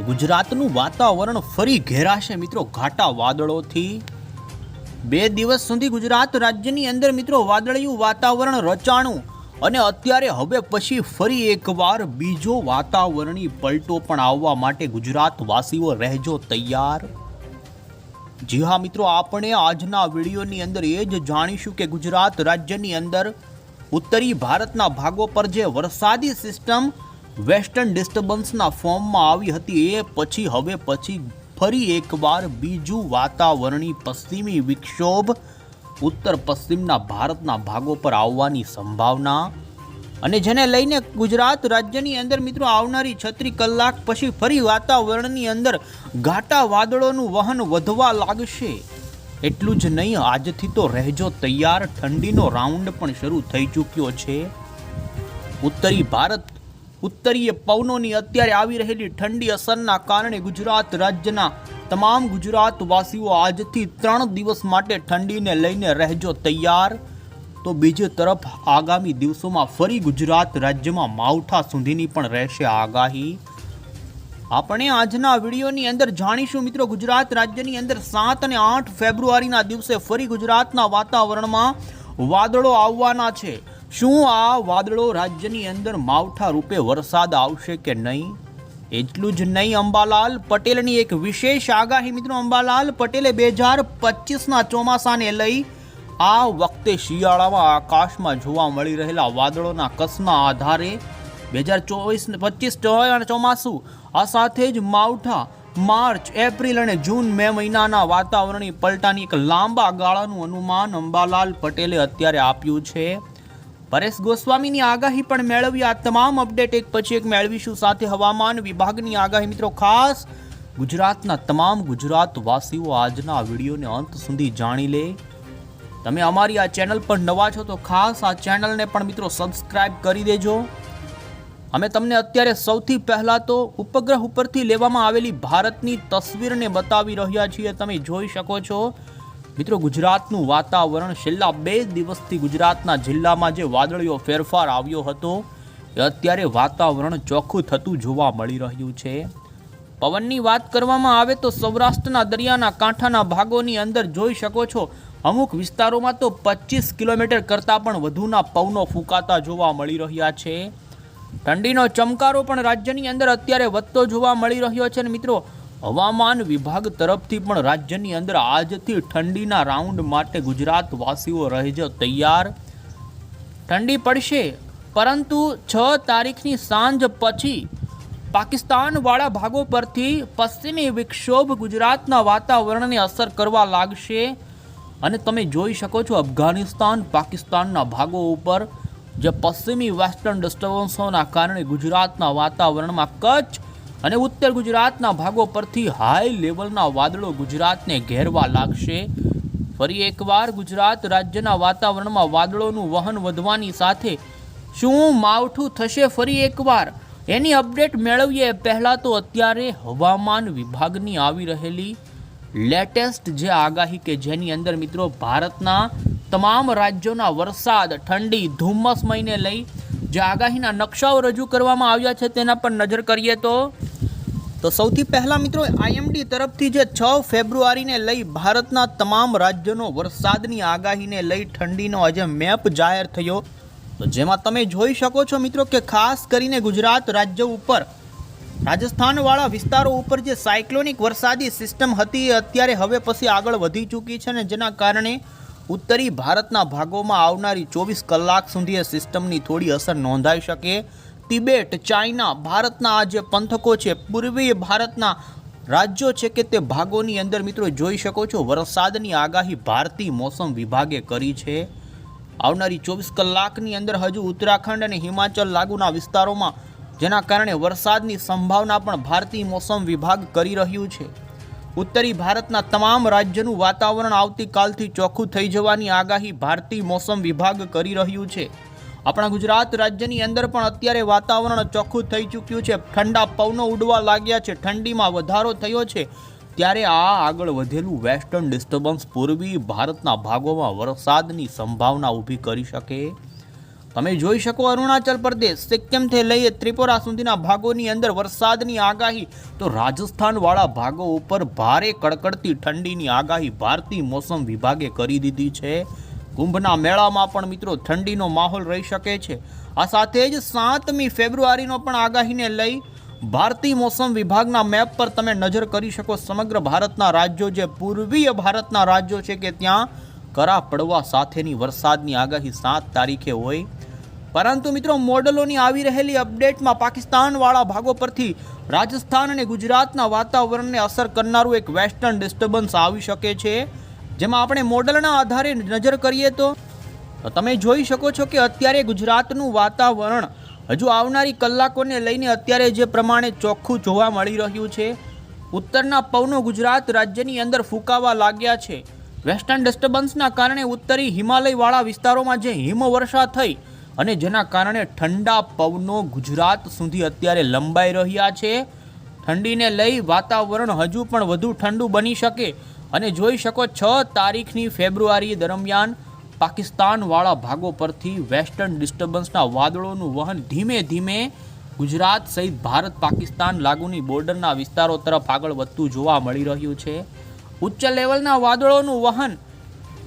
ગુજરાતનું વાતાવરણ ફરી ઘેરાશે મિત્રો ઘાટા વાદળોથી. બે દિવસ સુધી ગુજરાત રાજ્યની અંદર મિત્રો વાદળિયું વાતાવરણ રચાણું અને અત્યારે હવે પછી ફરી એકવાર બીજો વાતાવરણી પલટો પણ આવવા માટે ગુજરાતવાસીઓ રહેજો તૈયાર. જી હા મિત્રો, આપણે આજના વિડીયોની અંદર એ જ જાણીશું કે ગુજરાત રાજ્યની અંદર ઉત્તરી ભારતના ભાગો પર જે વરસાદી સિસ્ટમ વેસ્ટર્ન ડિસ્ટર્બન્સના ફોર્મમાં આવી હતી. એ પછી હવે પછી ફરી એકવાર બીજું વાતાવરણી પશ્ચિમી વિક્ષોભ, ઉત્તર પશ્ચિમના ભારતના ભાગો પર આવવાની સંભાવના અને જેને લઈને ગુજરાત રાજ્યની અંદર મિત્રો આવનારી છત્રી કલાક પછી ફરી વાતાવરણની અંદર ઘાટા વાદળોનું વહન વધવા લાગશે. એટલું જ નહીં, આજથી તો રહેજો તૈયાર. ઠંડીનો રાઉન્ડ પણ શરૂ થઈ ચૂક્યો છે. ઉત્તરી ભારત ઉત્તરીય પવનોની અત્યારે આવી રહેલી ઠંડી અસરના કારણે ગુજરાત રાજ્યના તમામ ગુજરાતવાસીઓ આજથી ત્રણ દિવસ માટે ઠંડીને લઈને રહેજો તૈયાર. તો બીજી તરફ આગામી દિવસોમાં ફરી ગુજરાત રાજ્યમાં માવઠા સુધીની પણ રહેશે આગાહી. આપણે આજના વિડીયોની અંદર જાણીશું મિત્રો ગુજરાત રાજ્યની અંદર સાત અને આઠ ફેબ્રુઆરીના દિવસે ફરી ગુજરાતના વાતાવરણમાં વાદળો આવવાના છે. શું આ વાદળો રાજ્યની અંદર માવઠા રૂપે વરસાદ આવશે કે નહીં? એટલું જ નહીં, અંબાલાલ પટેલની એક વિશેષ આગાહી મિત્રો. અંબાલાલ પટેલે બે હજાર પચીસના ચોમાસાને લઈ આ વખતે શિયાળામાં આકાશમાં જોવા મળી રહેલા વાદળોના કસના આધારે બે હજાર ચોવીસ પચીસ ચોમાસું. આ સાથે જ માવઠા માર્ચ, એપ્રિલ અને જૂન મે મહિનાના વાતાવરણની પલટાની એક લાંબા ગાળાનું અનુમાન અંબાલાલ પટેલે અત્યારે આપ્યું છે. પરેશ ગોસ્વામીની આગાહી પણ મેળવી. આ તમામ અપડેટ એક પછી એક મેળવીશું સાથે હવામાન વિભાગની આગાહી. મિત્રો, ખાસ ગુજરાતના તમામ ગુજરાતવાસીઓ આજના વિડીયોને અંત સુધી જાણી લે. તમે અમારી આ ચેનલ પર નવા છો તો ખાસ આ ચેનલને પણ મિત્રો સબસ્ક્રાઇબ કરી દેજો. અમે તમને અત્યારે સૌથી પહેલાં તો ઉપગ્રહ ઉપરથી લેવામાં આવેલી ભારતની તસવીરને બતાવી રહ્યા છીએ. તમે જોઈ શકો છો મિત્રો, ગુજરાતનું વાતાવરણ છેલ્લા બે દિવસથી ગુજરાતના જિલ્લામાં જે વાદળીઓ ફેરફાર આવ્યો હતો, એ અત્યારે વાતાવરણ ચોખ્ખું થતું જોવા મળી રહ્યું છે. પવનની વાત કરવામાં આવે તો સૌરાષ્ટ્રના દરિયાના કાંઠાના ભાગોની અંદર જોઈ શકો છો, અમુક વિસ્તારોમાં તો પચીસ કિલોમીટર કરતાં પણ વધુના પવનો ફૂંકાતા જોવા મળી રહ્યા છે. ઠંડીનો ચમકારો પણ રાજ્યની અંદર અત્યારે વધતો જોવા મળી રહ્યો છે અને મિત્રો હવામાન વિભાગ તરફથી પણ રાજ્યની અંદર આજથી ઠંડીના રાઉન્ડ માટે ગુજરાતવાસીઓ રહેજો તૈયાર. ઠંડી પડશે, પરંતુ છ તારીખની સાંજ પછી પાકિસ્તાનવાળા ભાગો પરથી પશ્ચિમી વિક્ષોભ ગુજરાતના વાતાવરણને અસર કરવા લાગશે. અને તમે જોઈ શકો છો અફઘાનિસ્તાન પાકિસ્તાનના ભાગો ઉપર, જે પશ્ચિમી વેસ્ટર્ન ડિસ્ટર્બન્સોના કારણે ગુજરાતના વાતાવરણમાં કચ્છ અને ઉત્તર ગુજરાતના ભાગો પરથી હાઈ લેવલના વાદળો ગુજરાતને ઘેરવા લાગશે. ફરી એકવાર ગુજરાત રાજ્યના વાતાવરણમાં વાદળોનું વહન વધવાની સાથે શું માવઠું થશે? ફરી એકવાર એની અપડેટ મેળવીએ. પહેલાં તો અત્યારે હવામાન વિભાગની આવી રહેલી લેટેસ્ટ જે આગાહી કે જેની અંદર મિત્રો ભારતના તમામ રાજ્યોના વરસાદ, ઠંડી ધુમ્મસમયને લઈ જે આગાહીના નકશાઓ રજૂ કરવામાં આવ્યા છે તેના પર નજર કરીએ તો તો સૌથી પહેલાં મિત્રો આઈએમડી તરફથી જે છ ફેબ્રુઆરીને લઈ ભારતના તમામ રાજ્યોનો વરસાદની આગાહીને લઈ ઠંડીનો આજે મેપ જાહેર થયો. તો જેમાં તમે જોઈ શકો છો મિત્રો કે ખાસ કરીને ગુજરાત રાજ્ય ઉપર, રાજસ્થાનવાળા વિસ્તારો ઉપર જે સાયક્લોનિક વરસાદી સિસ્ટમ હતી એ અત્યારે હવે પછી આગળ વધી ચૂકી છે ને જેના કારણે ઉત્તરી ભારતના ભાગોમાં આવનારી ચોવીસ કલાક સુધી એ સિસ્ટમની થોડી અસર નોંધાઈ શકે. તિબેટ, ચાઇના, ભારતના આ જે પંથકો છે પૂર્વીય ભારતના રાજ્યો છે કે તે ભાગોની અંદર મિત્રો જોઈ શકો છો, વરસાદની આગાહી ભારતીય મોસમ વિભાગે કરી છે. આવનારી ચોવીસ કલાકની અંદર હજુ ઉત્તરાખંડ અને હિમાચલ લાગુના વિસ્તારોમાં, જેના કારણે વરસાદની સંભાવના પણ ભારતીય મોસમ વિભાગ કરી રહ્યું છે. ઉત્તરી ભારતના તમામ રાજ્યનું વાતાવરણ આવતીકાલથી ચોખ્ખું થઈ જવાની આગાહી ભારતીય મોસમ વિભાગ કરી રહ્યું છે. આપણા ગુજરાત રાજ્યની અંદર પણ અત્યારે વાતાવરણ ચોખ્ખું થઈ ચૂક્યું છે. ઠંડા પવનો ઉડવા લાગ્યા છે. ઠંડીમાં વધારો થયો છે. ત્યારે આ આગળ વધેલું વેસ્ટર્ન ડિસ્ટર્બન્સ પૂર્વી ભારતના ભાગોમાં વરસાદની સંભાવના ઊભી કરી શકે? તમે જોઈ શકો અરુણાચલ પ્રદેશ, સિક્કિમથી લઈ ત્રિપુરા સુધીના ભાગોની અંદર વરસાદની આગાહી. તો રાજસ્થાનવાળા ભાગો ઉપર ભારે કડકડતી ઠંડીની આગાહી ભારતીય મોસમ વિભાગે કરી દીધી છે. કુંભના મેળામાં પણ મિત્રો ઠંડીનો માહોલ રહી શકે છે. આ સાથે જ સાતમી ફેબ્રુઆરીનો પણ આગાહીને લઈ ભારતીય મોસમ વિભાગના મેપ પર તમે નજર કરી શકો સમગ્ર ભારતના રાજ્યો જે પૂર્વીય ભારતના રાજ્યો છે કે ત્યાં કરા પડવા સાથેની વરસાદની આગાહી સાત તારીખે હોય. પરંતુ મિત્રો, મોડલોની આવી રહેલી અપડેટમાં પાકિસ્તાનવાળા ભાગો પરથી રાજસ્થાન અને ગુજરાતના વાતાવરણને અસર કરનારું એક વેસ્ટર્ન ડિસ્ટર્બન્સ આવી શકે છે. જેમાં આપણે મોડલના આધારે નજર કરીએ તો, તમે જોઈ શકો છો કે અત્યારે ગુજરાતનું વાતાવરણ હજુ આવનારી કલાકોને લઈને અત્યારે જે પ્રમાણે ચોખ્ખું જોવા મળી રહ્યું છે. ઉત્તરના પવનો ગુજરાત રાજ્યની અંદર ફૂંકાવા લાગ્યા છે. વેસ્ટર્ન ડિસ્ટર્બન્સના કારણે ઉત્તરી હિમાલયવાળા વિસ્તારોમાં જે હિમવર્ષા થઈ અને જેના કારણે ઠંડા પવનો ગુજરાત સુધી અત્યારે લંબાઈ રહ્યા છે. ઠંડીને લઈ વાતાવરણ હજુ પણ વધુ ઠંડુ બની શકે. અને જોઈ શકો છ, તારીખની ફેબ્રુઆરી દરમિયાન પાકિસ્તાનવાળા ભાગો પરથી વેસ્ટર્ન ડિસ્ટર્બન્સના વાદળોનું વહન ધીમે ધીમે ગુજરાત સહિત ભારત પાકિસ્તાન લાગુની બોર્ડરના વિસ્તારો તરફ આગળ વધતું જોવા મળી રહ્યું છે. ઉચ્ચ લેવલના વાદળોનું વહન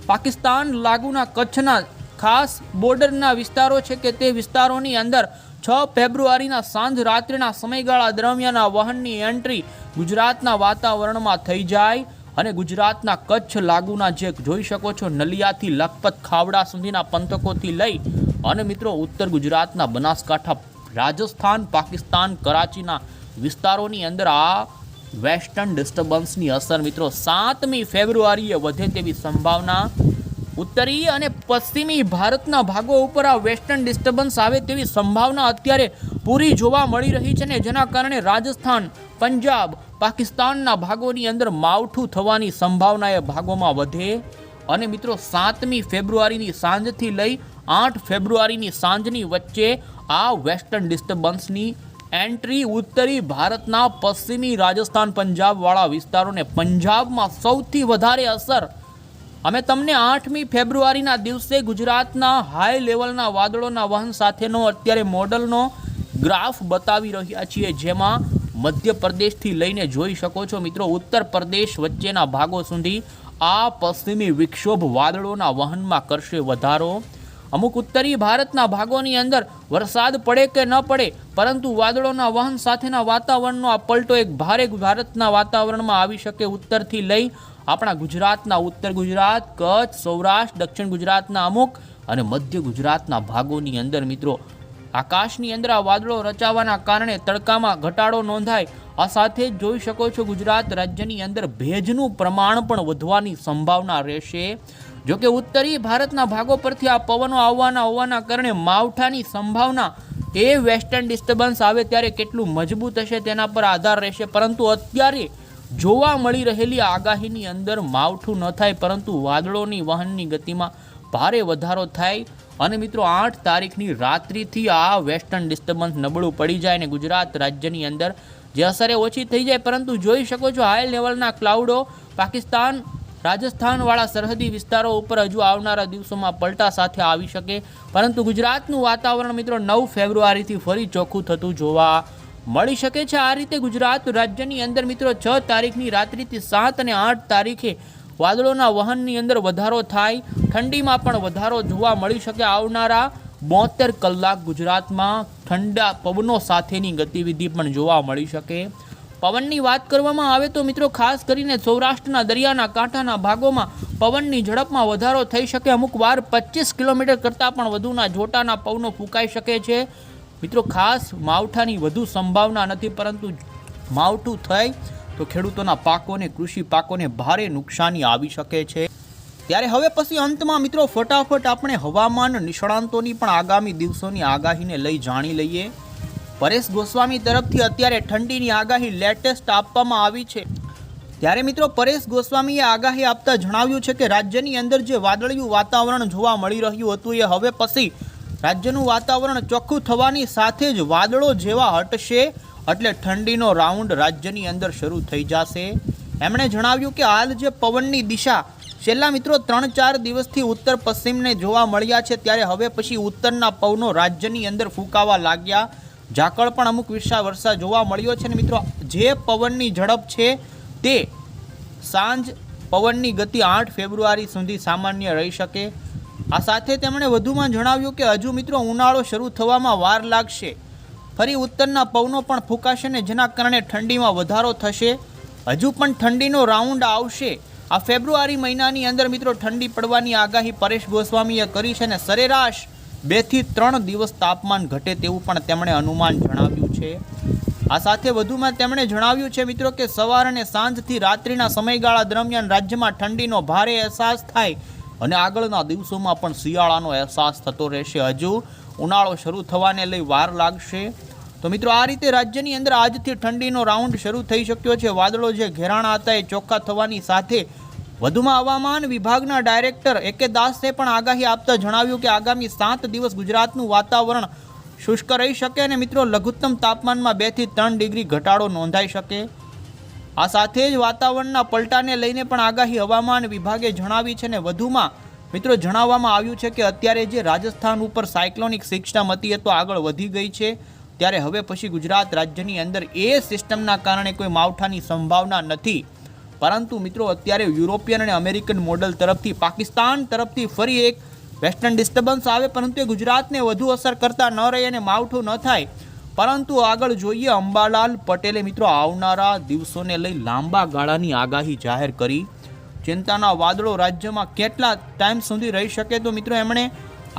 પાકિસ્તાન લાગુના કચ્છના ખાસ બોર્ડરના વિસ્તારો છે કે તે વિસ્તારોની અંદર છ ફેબ્રુઆરીના સાંજ રાત્રિના સમયગાળા દરમિયાન આ વહનની એન્ટ્રી ગુજરાતના વાતાવરણમાં થઈ જાય અને ગુજરાતના કચ્છ લાગુના જે જોઈ શકો છો નલિયાથી લખપત ખાવડા સુધીના પંથકોથી લઈ અને મિત્રો ઉત્તર ગુજરાતના બનાસકાંઠા, રાજસ્થાન, પાકિસ્તાન, કરાચીના વિસ્તારોની અંદર આ વેસ્ટર્ન ડિસ્ટર્બન્સની અસર મિત્રો સાતમી ફેબ્રુઆરીએ વધે તેવી સંભાવના ઉત્તરીય અને પશ્ચિમી ભારતના ભાગો ઉપર આ વેસ્ટર્ન ડિસ્ટર્બન્સ આવે તેવી સંભાવના અત્યારે પૂરી જોવા મળી રહી છે ને જેના કારણે રાજસ્થાન, પંજાબ, પાકિસ્તાનના ભાગોની અંદર માવઠું થવાની સંભાવના એ ભાગોમાં વધે. અને મિત્રો, સાતમી ફેબ્રુઆરીની સાંજથી લઈ આઠ ફેબ્રુઆરીની સાંજની વચ્ચે આ વેસ્ટર્ન ડિસ્ટર્બન્સની એન્ટ્રી ઉત્તરી ભારતના પશ્ચિમી રાજસ્થાન, પંજાબવાળા વિસ્તારોને પંજાબમાં સૌથી વધારે અસર અમે તમને આઠમી ફેબ્રુઆરીના દિવસે ગુજરાતના હાઈ લેવલના વાદળોના વહન સાથેનો અત્યારે મોડલનો ગ્રાફ બતાવી રહ્યા છીએ, જેમાં મધ્યપ્રદેશથી લઈને જોઈ શકો છો મિત્રો ઉત્તર પ્રદેશ વચ્ચેના ભાગો સુધી આ પશ્ચિમી વિક્ષોભ વાદળોના વહનમાં કરશે વધારો. અમુક ઉત્તરી ભારતના ભાગોની અંદર વરસાદ પડે કે ન પડે, પરંતુ વાદળોના વહન સાથેના વાતાવરણનો આ પલટો એક ભારે ભારતના વાતાવરણમાં આવી શકે ઉત્તરથી લઈ આપણા ગુજરાતના ઉત્તર ગુજરાત, કચ્છ, સૌરાષ્ટ્ર, દક્ષિણ ગુજરાતના અમુક અને મધ્ય ગુજરાતના ભાગોની અંદર મિત્રો. આકાશની અંદર આ વાદળો રચાવાના કારણે તડકામાં ઘટાડો નોંધાય. આ સાથે જોઈ શકો છો ગુજરાત રાજ્યની અંદર ભેજનું પ્રમાણ પણ વધવાની સંભાવના રહેશે. જોકે ઉત્તરી ભારતના ભાગો પરથી આ પવનો આવવાના હોવાના કારણે માવઠાની સંભાવના એ વેસ્ટર્ન ડિસ્ટર્બન્સ આવે ત્યારે કેટલું મજબૂત હશે તેના પર આધાર રહેશે. પરંતુ અત્યારે જોવા મળી રહેલી આગાહીની અંદર માવઠું ન થાય, પરંતુ વાદળોની વહનની ગતિમાં ભારે વધારો થાય. અને મિત્રો, આઠ તારીખની રાત્રિથી આ વેસ્ટર્ન ડિસ્ટર્બન્સ નબળું પડી જાય અને ગુજરાત રાજ્યની અંદર જે અસરે ઓછી થઈ જાય, પરંતુ જોઈ શકો છો હાઈ લેવલના ક્લાઉડો. પાકિસ્તાન, રાજસ્થાનવાળા સરહદી વિસ્તારો ઉપર હજુ આવનારા દિવસોમાં પલટા સાથે આવી શકે. પરંતુ ગુજરાતનું વાતાવરણ મિત્રો, નવ ફેબ્રુઆરીથી ફરી ચોખ્ખું થતું જોવા મળી શકે છે. આ રીતે ગુજરાત રાજ્યની અંદર મિત્રો છ તારીખની રાત્રિથી સાત અને આઠ તારીખે વાદળોના વહનની અંદર વધારો થાય. ઠંડીમાં પણ વધારો જોવા મળી શકે. આવનારા બોતેર કલાક ગુજરાતમાં ઠંડા પવનો સાથેની ગતિવિધિ પણ જોવા મળી શકે. પવનની વાત કરવામાં આવે તો મિત્રો ખાસ કરીને સૌરાષ્ટ્રના દરિયાના કાંઠાના ભાગોમાં પવનની ઝડપમાં વધારો થઈ શકે. અમુક વાર પચીસ કિલોમીટર કરતાં પણ વધુના જોટાના પવનો ફૂંકાઈ શકે છે. મિત્રો, ખાસ માવઠાની વધુ સંભાવના નથી, પરંતુ માવઠું થાય તો ખેડૂતોના પાકોને, કૃષિ પાકોને ભારે નુકસાની આવી શકે છે. ત્યારે હવે પછી અંતમાં મિત્રો, ફટાફટ આપણે હવામાન નિષ્ણાંતોની પણ આગામી દિવસોની આગાહીને લઈ જાણી લઈએ. પરેશ ગોસ્વામી તરફથી અત્યારે ઠંડીની આગાહી લેટેસ્ટ આપવામાં આવી છે. ત્યારે મિત્રો, પરેશ ગોસ્વામીએ આગાહી આપતા જણાવ્યું છે કે રાજ્યની અંદર જે વાદળિયું વાતાવરણ જોવા મળી રહ્યું હતું, એ હવે પછી રાજ્યનું વાતાવરણ ચોખ્ખું થવાની સાથે જ વાદળો જેવા હટશે એટલે ઠંડીનો રાઉન્ડ રાજ્યની અંદર શરૂ થઈ જશે. એમણે જણાવ્યું કે હાલ જે પવનની દિશા છેલ્લા મિત્રો ત્રણ ચાર દિવસથી ઉત્તર પશ્ચિમને જોવા મળ્યા છે, ત્યારે હવે પછી ઉત્તરના પવનો રાજ્યની અંદર ફૂંકાવા લાગ્યા. ઝાકળ પણ અમુક વિશા વર્ષા જોવા મળ્યો છે ને મિત્રો, જે પવનની ઝડપ છે તે સાંજ પવનની ગતિ આઠ ફેબ્રુઆરી સુધી સામાન્ય રહી શકે. આ સાથે તેમણે વધુમાં જણાવ્યું કે હજુ મિત્રો ઉનાળો શરૂ થવામાં વાર લાગશે. ફરી ઉત્તરના પવનો પણ ફૂંકાશે ને જેના કારણે ઠંડીમાં વધારો થશે. હજુ પણ ઠંડીનો રાઉન્ડ આવશે. આ ફેબ્રુઆરી મહિનાની અંદર મિત્રો ઠંડી પડવાની આગાહી પરેશ ગોસ્વામીએ કરી છે અને સરેરાશ બેથી ત્રણ દિવસ તાપમાન ઘટે તેવું પણ તેમણે અનુમાન જણાવ્યું છે. આ સાથે વધુમાં તેમણે જણાવ્યું છે મિત્રો કે સવાર અને સાંજથી રાત્રિના સમયગાળા દરમિયાન રાજ્યમાં ઠંડીનો ભારે અહેસાસ થાય અને આગળના દિવસોમાં પણ શિયાળાનો અહેસાસ થતો રહેશે. હજુ ઉનાળો શરૂ થવાને લઈ વાર લાગશે. તો મિત્રો, આ રીતે રાજ્યની અંદર આજથી ઠંડીનો રાઉન્ડ શરૂ થઈ શક્યો છે. વાદળો જે ઘેરાણા હતા એ ચોખ્ખા થવાની સાથે વધુમાં હવામાન વિભાગના ડાયરેક્ટર એ કે દાસે પણ આગાહી આપતા જણાવ્યું કે આગામી સાત દિવસ ગુજરાતનું વાતાવરણ શુષ્ક રહી શકે અને મિત્રો, લઘુત્તમ તાપમાનમાં બેથી ત્રણ ડિગ્રી ઘટાડો નોંધાઈ શકે. આ સાથે જ વાતાવરણના પલટાને લઈને પણ આગાહી હવામાન વિભાગે જણાવી છે ને વધુમાં, મિત્રો જણાવવામાં આવ્યું છે કે અત્યારે જે રાજસ્થાન ઉપર સાયક્લોનિક સિસ્ટમ હતી એ તો આગળ વધી ગઈ છે, ત્યારે હવે પછી ગુજરાત રાજ્યની અંદર એ સિસ્ટમના કારણે કોઈ માવઠાની સંભાવના નથી. પરંતુ મિત્રો અત્યારે યુરોપિયન અને અમેરિકન મોડલ તરફથી, પાકિસ્તાન તરફથી ફરી એક વેસ્ટર્ન ડિસ્ટર્બન્સ આવે, પરંતુ એ ગુજરાતને વધુ અસર કરતા ન રહે અને માવઠું ન થાય. પરંતુ આગળ જોઈએ, અંબાલાલ પટેલે મિત્રો આવનારા દિવસોને લઈ લાંબા ગાળાની આગાહી જાહેર કરી. ચિંતાના વાદળો રાજ્યમાં કેટલા ટાઈમ સુધી રહી શકે તો મિત્રો એમણે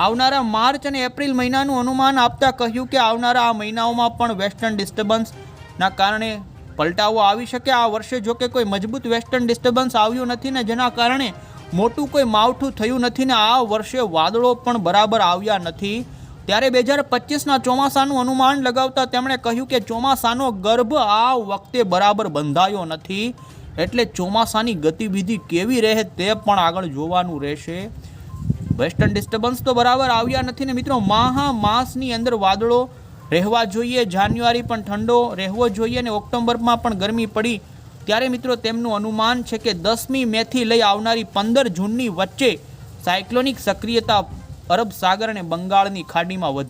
આવનારા માર્ચ અને એપ્રિલ મહિનાનું અનુમાન આપતા કહ્યું કે આવનારા આ મહિનાઓમાં પણ વેસ્ટર્ન ડિસ્ટર્બન્સના કારણે પલટાવો આવી શકે. આ વર્ષે જો કે કોઈ મજબૂત વેસ્ટર્ન ડિસ્ટર્બન્સ આવ્યું નથી ને જેના કારણે મોટું કોઈ માવઠું થયું નથી ને આ વર્ષે વાદળો પણ બરાબર આવ્યા નથી. ત્યારે બે હજાર પચીસના ચોમાસાનું અનુમાન લગાવતા તેમણે કહ્યું કે ચોમાસાનો ગર્ભ આ વખતે બરાબર બંધાયો નથી, એટલે ચોમાસાની ગતિવિધિ કેવી રહે તે પણ આગળ જોવાનું રહેશે. વેસ્ટર્ન ડિસ્ટર્બન્સ તો બરાબર આવ્યા નથી ને મિત્રો મહા માસની અંદર વાદળો રહેવા જોઈએ, જાન્યુઆરી પણ ઠંડો રહેવો જોઈએ અને ઓક્ટોબરમાં પણ ગરમી પડી. ત્યારે મિત્રો તેમનું અનુમાન છે કે દસમી મેથી લઈ આવનારી પંદર જૂનની વચ્ચે સાયક્લોનિક સક્રિયતા અરબ સાગર અને બંગાળની ખાડીમાં વધે